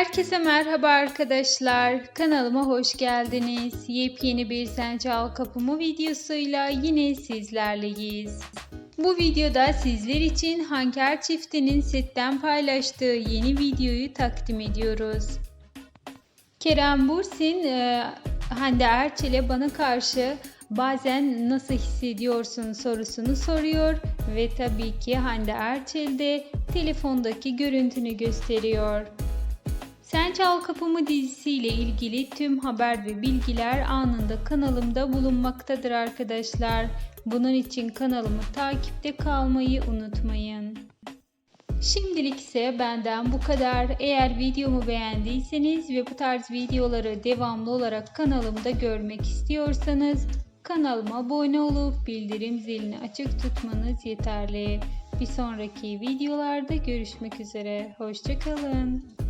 Herkese merhaba arkadaşlar. Kanalıma hoş geldiniz. Yepyeni bir Sen Kapımı videosuyla yine sizlerleyiz. Bu videoda sizler için Hanker çiftinin setten paylaştığı yeni videoyu takdim ediyoruz. Kerem Bursin, e, Hande Erçel'e bana karşı bazen nasıl hissediyorsun sorusunu soruyor ve tabii ki Hande Erçel de telefondaki görüntünü gösteriyor. Sen Çal Kapımı dizisiyle ilgili tüm haber ve bilgiler anında kanalımda bulunmaktadır arkadaşlar. Bunun için kanalımı takipte kalmayı unutmayın. Şimdilik ise benden bu kadar. Eğer videomu beğendiyseniz ve bu tarz videoları devamlı olarak kanalımda görmek istiyorsanız kanalıma abone olup bildirim zilini açık tutmanız yeterli. Bir sonraki videolarda görüşmek üzere. Hoşçakalın.